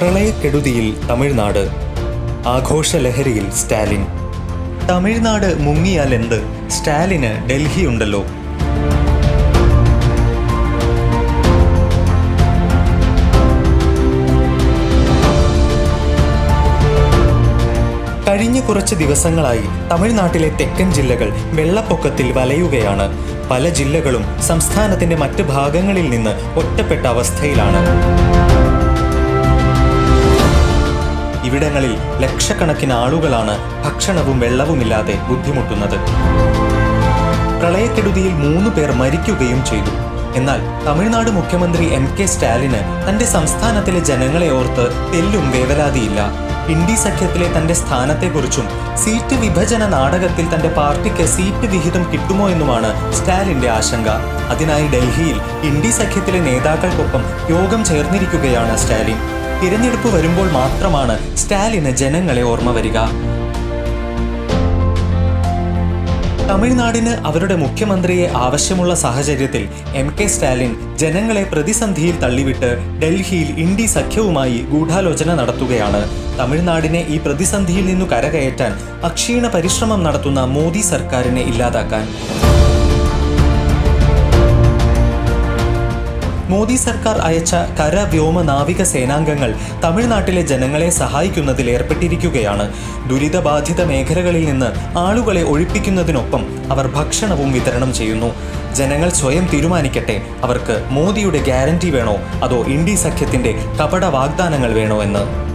പ്രളയക്കെടുതിയിൽ തമിഴ്നാട്. ആഘോഷലഹരിയിൽ സ്റ്റാലിൻ. തമിഴ്നാട് മുങ്ങിയാൽ എന്ത്? സ്റ്റാലിന് ഡൽഹി ഉണ്ടല്ലോ കഴിഞ്ഞ കുറച്ച് ദിവസങ്ങളായി തമിഴ്നാട്ടിലെ തെക്കൻ ജില്ലകൾ വെള്ളപ്പൊക്കത്തിൽ വലയുകയാണ്. പല ജില്ലകളും സംസ്ഥാനത്തിന്റെ മറ്റ് ഭാഗങ്ങളിൽ നിന്ന് ഒറ്റപ്പെട്ട അവസ്ഥയിലാണ്. ഇവിടങ്ങളിൽ ലക്ഷക്കണക്കിന് ആളുകളാണ് ഭക്ഷണവും വെള്ളവുമില്ലാതെ ബുദ്ധിമുട്ടുന്നത്. പ്രളയക്കെടുതിയിൽ മൂന്ന് പേർ മരിക്കുകയും ചെയ്തു. എന്നാൽ തമിഴ്നാട് മുഖ്യമന്ത്രി എം കെ സ്റ്റാലിന് തന്റെ സംസ്ഥാനത്തിലെ ജനങ്ങളെ ഓർത്ത് തെല്ലും വേവലാതിയില്ല. ഇന്ത്യ സഖ്യത്തിലെ തന്റെ സ്ഥാനത്തെക്കുറിച്ചും സീറ്റ് വിഭജന നാടകത്തിൽ തന്റെ പാർട്ടിക്ക് സീറ്റ് വിഹിതം കിട്ടുമോ എന്നുമാണ് സ്റ്റാലിന്റെ ആശങ്ക. അതിനായി ഡൽഹിയിൽ ഇന്ത്യ സഖ്യത്തിലെ നേതാക്കൾക്കൊപ്പം യോഗം ചേർന്നിരിക്കുകയാണ് സ്റ്റാലിൻ. തിരഞ്ഞെടുപ്പ് വരുമ്പോൾ മാത്രമാണ് സ്റ്റാലിന് ജനങ്ങളെ ഓർമ്മ വരിക. തമിഴ്നാടിന് അവരുടെ മുഖ്യമന്ത്രിയെ ആവശ്യമുള്ള സാഹചര്യത്തിൽ എം കെ സ്റ്റാലിൻ ജനങ്ങളെ പ്രതിസന്ധിയിൽ തള്ളിവിട്ട് ഡൽഹിയിൽ ഇന്ത്യ സഖ്യവുമായി ഗൂഢാലോചന നടത്തുകയാണ്. തമിഴ്നാടിനെ ഈ പ്രതിസന്ധിയിൽ നിന്നു കരകയറ്റാൻ അക്ഷീണ പരിശ്രമം നടത്തുന്ന മോദി സർക്കാരിനെ ഇല്ലാതാക്കാൻ. മോദി സർക്കാർ അയച്ച കര വ്യോമ നാവിക സേനാംഗങ്ങൾ തമിഴ്നാട്ടിലെ ജനങ്ങളെ സഹായിക്കുന്നതിൽ ഏർപ്പെട്ടിരിക്കുകയാണ്. ദുരിതബാധിത മേഖലകളിൽ നിന്ന് ആളുകളെ ഒഴിപ്പിക്കുന്നതിനൊപ്പം അവർ ഭക്ഷണവും വിതരണം ചെയ്യുന്നു. ജനങ്ങൾ സ്വയം തീരുമാനിക്കട്ടെ അവർക്ക് മോദിയുടെ ഗ്യാരണ്ടി വേണോ? അതോ ഇന്ത്യ സഖ്യത്തിന്റെ കപട വാഗ്ദാനങ്ങൾ വേണോ എന്ന്?